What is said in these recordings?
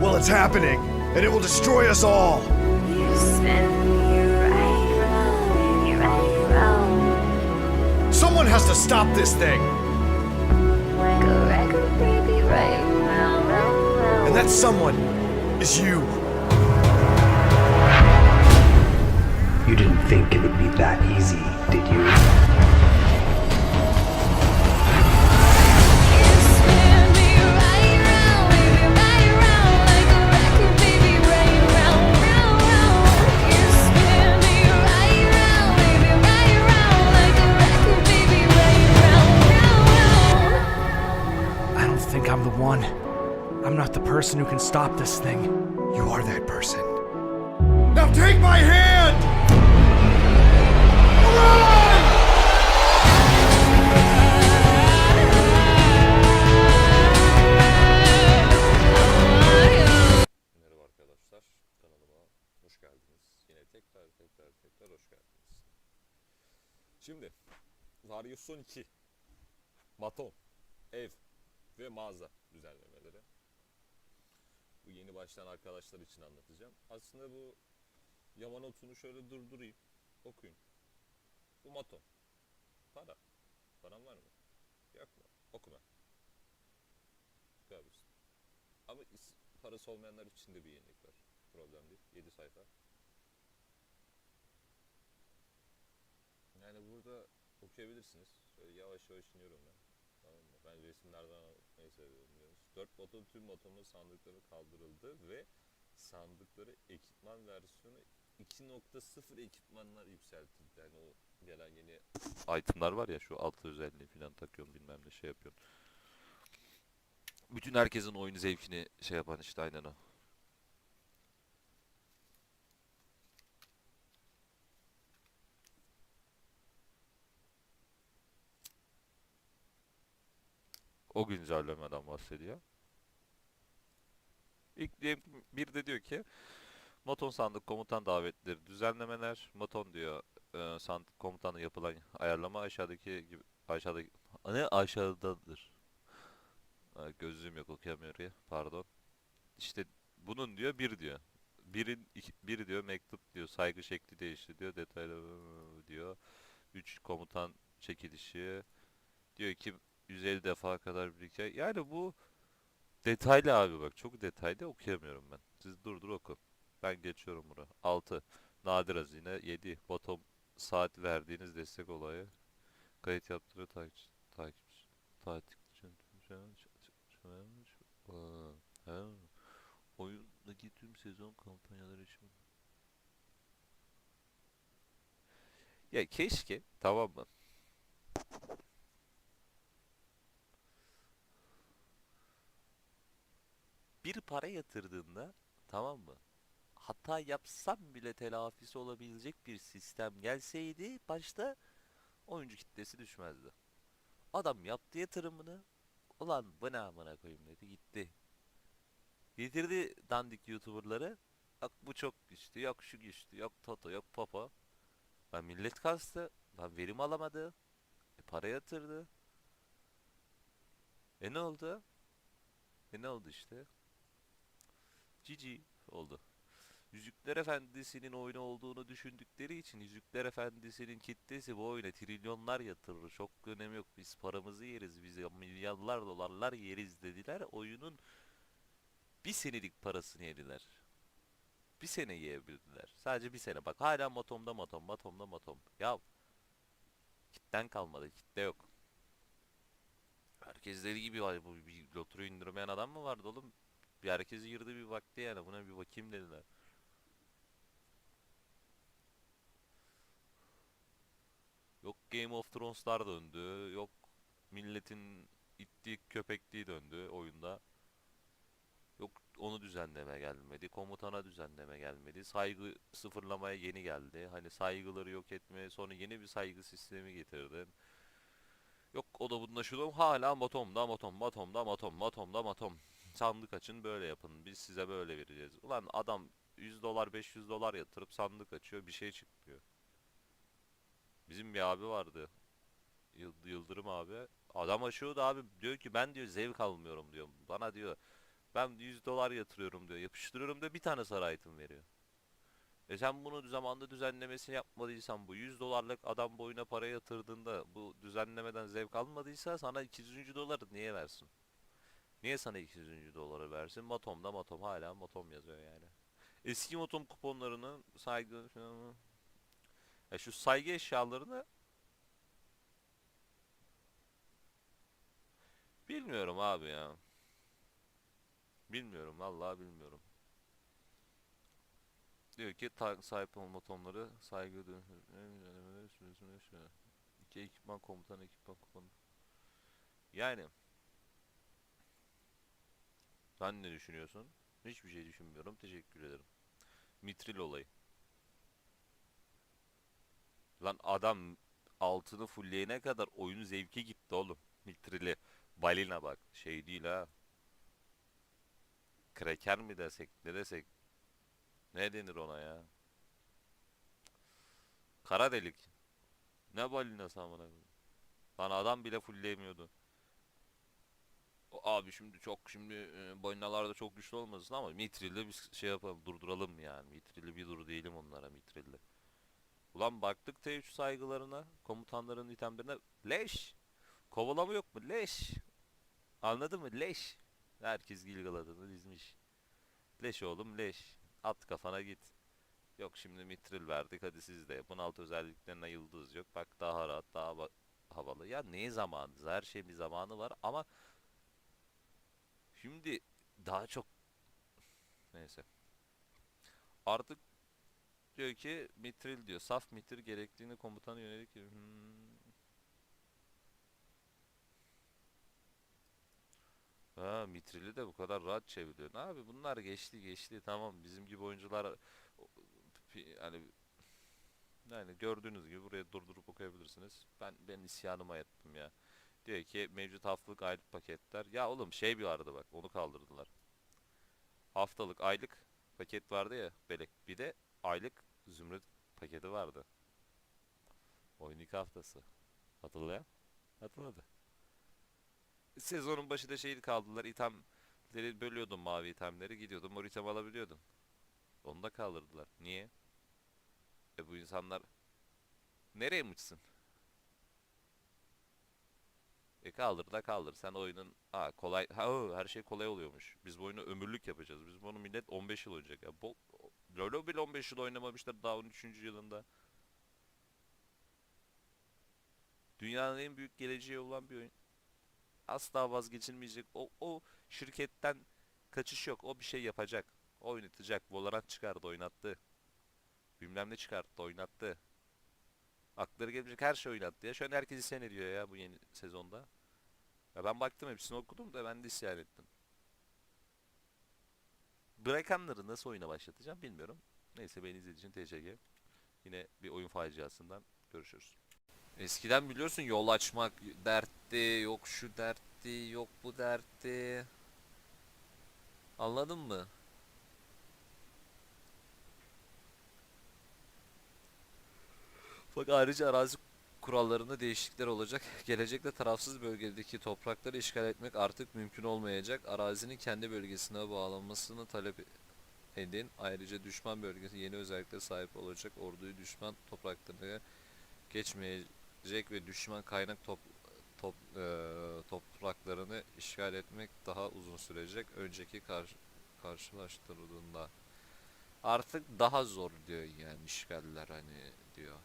Well, it's happening, and it will destroy us all. You spin right round, right round. Someone has to stop this thing, and that someone is you. You didn't think it would be that easy, did? You person who can stop this thing. You are that person. Now take my hand! Run! Merhaba arkadaşlar, kanalıma hoş geldiniz. Yine tekrar tekrar tekrar hoş geldiniz. Şimdi, Variusson 2, Baton, Ev ve Mağaza düzenlemeleri. Bu yeni başlayan arkadaşlar için anlatacağım. Aslında bu Yamanot'unu şöyle durdurayım, okuyun. Bu Maton. Para. Paran var mı? Yok mu? Okuma. Görürsün. Ama is- parası olmayanlar için de bir yenilik var. Problem değil. 7 sayfa. Yani burada okuyabilirsiniz. Şöyle yavaş yavaş iniyorum ben. Ben resimlerden anlatmayı seviyorum biliyorsunuz. 4 motor tüm motorun sandıkları kaldırıldı ve sandıkları ekipman versiyonu 2.0 ekipmanlar yükseltildi. Yani o gelen yeni itemlar var ya şu altı özelliği falan takıyorsun bilmem ne şey yapıyorsun. Bütün herkesin oyunu zevkini şey yapan işte aynen o. O güncellemeden bahsediyor. İlk bir de diyor ki Moton sandık komutan davetleri düzenlemeler. Moton diyor e, sandık komutanı yapılan ayarlama aşağıdaki gibi aşağıdaki ne aşağıdadır. Ha, gözlüğüm yok okuyamıyor ya. Pardon. İşte bunun diyor bir diyor. Birin bir diyor mektup diyor saygı şekli değişti diyor detaylı diyor. Üç komutan çekilişi diyor ki 150 defa kadar bir hikaye. Yani bu detaylı abi bak çok detaylı okuyamıyorum ben. Siz dur dur oku. Ben geçiyorum buraya. 6. Nadir hazine. 7. Bottom saat verdiğiniz destek olayı. Kayıt yaptırıyor takip takip takip Aa, ha. Oyundaki tüm sezon kampanyaları için. Ya keşke tamam mı? Bir para yatırdığında tamam mı? Hata yapsam bile telafisi olabilecek bir sistem gelseydi başta oyuncu kitlesi düşmezdi. Adam yaptı yatırımını ulan bu ne amına koyayım dedi gitti. Getirdi dandik youtuberları. Yok bu çok güçlü, yok şu güçlü, yok Toto, yok Popo. Lan millet kastı. Lan verim alamadı. E, para yatırdı. E ne oldu? E ne oldu işte? Cici oldu. Yüzükler Efendisi'nin oyunu olduğunu düşündükleri için Yüzükler Efendisi'nin kitlesi bu oyuna trilyonlar yatırır. Çok önemi yok. Biz paramızı yeriz. Biz milyarlar dolarlar yeriz dediler. Oyunun bir senelik parasını yediler. Bir sene yiyebildiler. Sadece bir sene. Bak hala matomda matom, matomda matom. Ya kitlen kalmadı. Kitle yok. Herkes deli gibi. Bu bir lotoru indirmeyen adam mı vardı oğlum? Bir herkes yırdı bir vakti yani. Buna bir bakayım dediler. Yok Game of Thrones'lar döndü. Yok milletin ittiği köpekliği döndü oyunda. Yok onu düzenleme gelmedi. Komutana düzenleme gelmedi. Saygı sıfırlamaya yeni geldi. Hani saygıları yok etmeye sonra yeni bir saygı sistemi getirdin. Yok o da bunda şu da hala motomda motom motomda motom motomda motom. Sandık açın böyle yapın. Biz size böyle vereceğiz. Ulan adam 100 dolar 500 dolar yatırıp sandık açıyor bir şey çıkmıyor. Bizim bir abi vardı. Yıl- Yıldırım abi. Adam açıyordu abi diyor ki ben diyor zevk almıyorum diyor. Bana diyor Ben 100 dolar yatırıyorum diyor. Yapıştırıyorum diyor. Bir tane sarı item veriyor. E sen bunu zamanda düzenlemesini yapmadıysan bu 100 dolarlık adam boyuna para yatırdığında bu düzenlemeden zevk almadıysa sana 200. doları niye versin? Niye sana 200. doları versin? Matom'da Matom hala Matom yazıyor yani. Eski Matom kuponlarının saygı. Ya şu saygı eşyalarını bilmiyorum abi ya. Bilmiyorum vallahi bilmiyorum. Diyor ki sahip olma motorları saygı şöyle. İki ekipman komutan ekipman kupanı. Yani sen ne düşünüyorsun? Hiçbir şey düşünmüyorum. Teşekkür ederim. Mitril olayı. Lan adam altını fullleyene kadar oyun zevki gitti oğlum. Mitril'i. Balina bak. Şey değil ha. Kraker mi desek ne desek. Ne denir ona ya? Kara delik. Ne balinası amına? Lan adam bile fullleyemiyordu. Abi şimdi çok şimdi e, çok güçlü olmasın ama Mitril'de bir şey yapalım durduralım yani. Mitril'i bir dur diyelim onlara Mitril'de. Ulan baktık T3 saygılarına, komutanların itemlerine leş. Kovalama yok mu? Leş. Anladın mı? Leş. Herkes Gilgalad'ını dizmiş. Leş oğlum leş. At kafana git. Yok şimdi mitril verdik hadi siz de yapın. Alt özelliklerine yıldız yok. Bak daha rahat daha havalı. Ya ne zamanı? Her şeyin bir zamanı var ama şimdi daha çok neyse. Artık diyor ki mitril diyor. Saf mitril gerektiğini komutana yönelik hmm. Ha Mitril'i de bu kadar rahat çeviriyor. Abi bunlar geçti geçti tamam bizim gibi oyuncular hani yani gördüğünüz gibi buraya durdurup okuyabilirsiniz. Ben ben isyanıma ettim ya. Diyor ki mevcut haftalık aylık paketler. Ya oğlum şey bir vardı bak onu kaldırdılar. Haftalık aylık paket vardı ya belek. Bir de aylık zümrüt paketi vardı. Oyun iki haftası. Hatırlayan? Hatırladı. Sezonun başında şeydi kaldılar. itemleri bölüyordum mavi itemleri. Gidiyordum mor item alabiliyordum. Onu da kaldırdılar. Niye? E bu insanlar nereye mıçsın? E kaldır da kaldır. Sen oyunun ha kolay ha o, her şey kolay oluyormuş. Biz bu oyunu ömürlük yapacağız. Biz bunu millet 15 yıl oynayacak ya. Bol, bile 15 yıl oynamamışlar daha 13. yılında. Dünyanın en büyük geleceği olan bir oyun asla vazgeçilmeyecek. O, o şirketten kaçış yok. O bir şey yapacak. Oynatacak. Valorant çıkardı oynattı. Bilmem ne çıkarttı oynattı. Akları gelecek her şey oynattı ya. Şu an herkes isyan ediyor ya bu yeni sezonda. Ya ben baktım hepsini okudum da ben de isyan ettim. Bırakanları nasıl oyuna başlatacağım bilmiyorum. Neyse beni izlediğiniz için TCG. Yine bir oyun faciasından görüşürüz. Eskiden biliyorsun yol açmak dertti, yok şu dertti, yok bu dertti. Anladın mı? Bak ayrıca arazi kurallarında değişiklikler olacak. Gelecekte tarafsız bölgedeki toprakları işgal etmek artık mümkün olmayacak. Arazinin kendi bölgesine bağlanmasını talep edin. Ayrıca düşman bölgesi yeni özelliklere sahip olacak. Orduyu düşman topraklarına geçmeyecek ve düşman kaynak top, top, eee, topraklarını işgal etmek daha uzun sürecek. Önceki karşı, karşılaştırıldığında artık daha zor diyor yani işgaller hani diyor.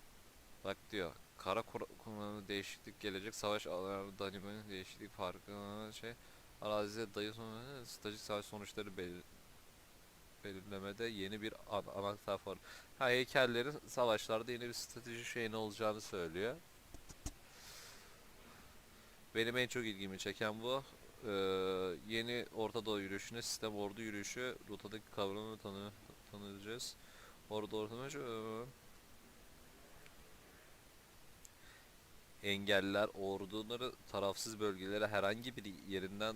Bak diyor kara kullanımı değişiklik gelecek savaş alanlarında danimenin değişiklik farkı şey arazide dayı sonu stratejik savaş sonuçları belir belirlemede yeni bir an anahtar var. Ha heykellerin savaşlarda yeni bir strateji şeyin olacağını söylüyor. Benim en çok ilgimi çeken bu. Ee, yeni Orta Doğu yürüyüşüne sistem ordu yürüyüşü rotadaki kavramı tanı tanıyacağız. Orada ortamı engeller orduları tarafsız bölgelere herhangi bir yerinden